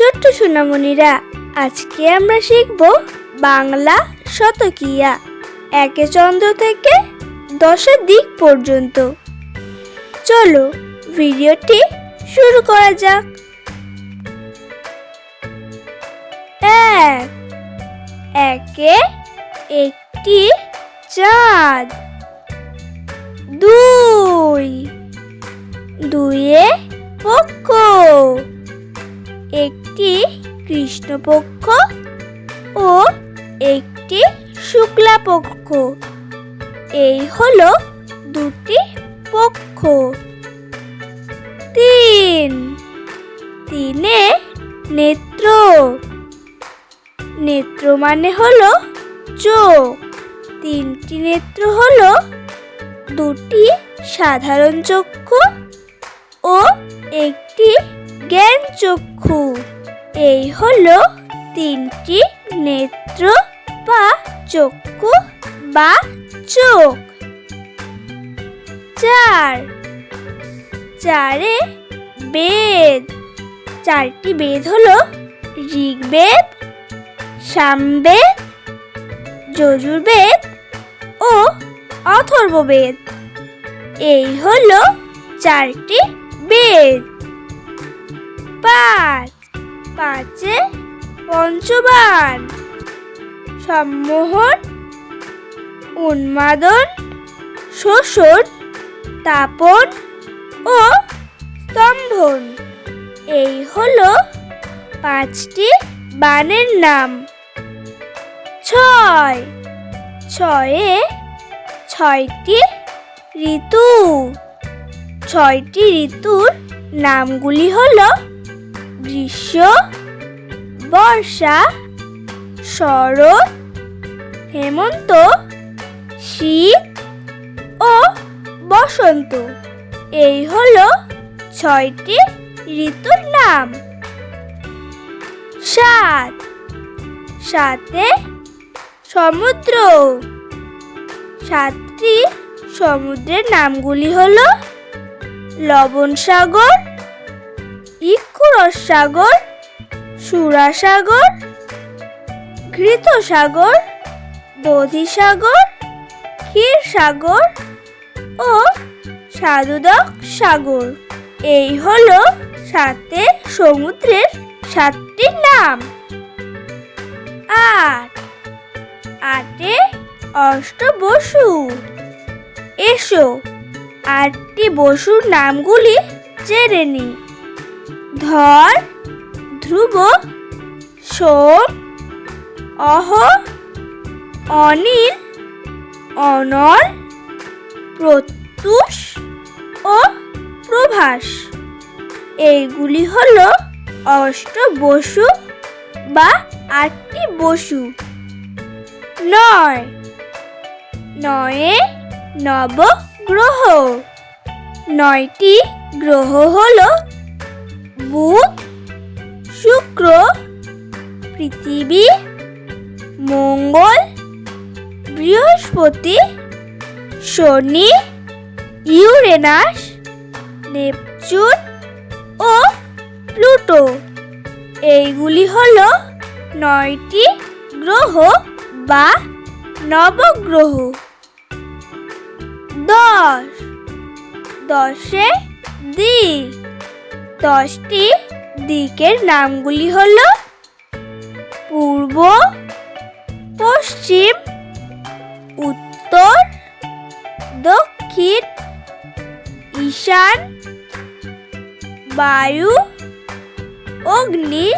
ছোট্ট সোনামণিরা, আজকে আমরা শিখব বাংলা শতকিয়া, একে চন্দ্র থেকে দশের দিক পর্যন্ত। চলো ভিডিওটি শুরু করা যাক। এক, একে একটি চাঁদ। দুই কৃষ্ণপক্ষ ও একটি শুক্লা পক্ষ। এই হলো দুটি পক্ষ। তিন। তিনে নেত্র। নেত্র মানে হলো চোখ। তিনটি নেত্র হলো দুটি সাধারণ চক্ষু ও একটি জ্ঞান চক্ষু। এই হলো তিনটি নেত্র বা চক্ষু বা চোখ। চার। চারে বেদ। চারটি বেদ হলো ঋগ্বেদ, সামবেদ, যজুর্বেদ ও অথর্ববেদ। এই হলো চারটি বেদ। পাঁচ। পাঁচে পঞ্চবান সম্মোহন, উন্মাদন, শোষণ, তাপন ও স্তম্ভন। এই হলো পাঁচটি বানের নাম। ছয়। ছয়ে ছয়টি ঋতু। ছয়টি ঋতুর নামগুলি হলো গ্রীষ্ম, বর্ষা, শরৎ, হেমন্ত, শীত ও বসন্ত। এই হলো ছয়টি ঋতুর নাম। সাত। সাতে সমুদ্র। সাতটি সমুদ্রের নামগুলি হলো লবণ সাগর ইক্ষুরস সাগর সুরাসাগর সাগর ক্ষীর সাগর ও সাধুদক সাগর এই হলো সাতে সমুদ্রের সাতটি নাম। আট। আটে অষ্ট বসু এসো, আটটি বসুর নামগুলি জেনে নি। ধর, ধ্রুব সোম অহ, অনিল অনল প্রত্যুষ ও প্রভাস। এইগুলি হল অষ্ট বসু বা আটটি বসু। নয়। নয়ে নবগ্রহ। নয়টি গ্রহ হলো বুধ, শুক্র, পৃথিবী, মঙ্গল, বৃহস্পতি, শনি, ইউরেনাস, নেপচুন ও প্লুটো। এইগুলি হল নয়টি গ্রহ বা নবগ্রহ। দশ। দশে দিক দশটি দিকের নামগুলি হলো পূর্ব, পশ্চিম, উত্তর, দক্ষিণ, ঈশান, বায়ু, অগ্নি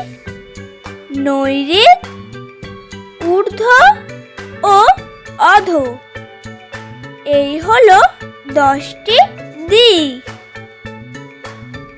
নৈরিত ঊর্ধ্ব ও অধ। এই হলো দশটি দিক।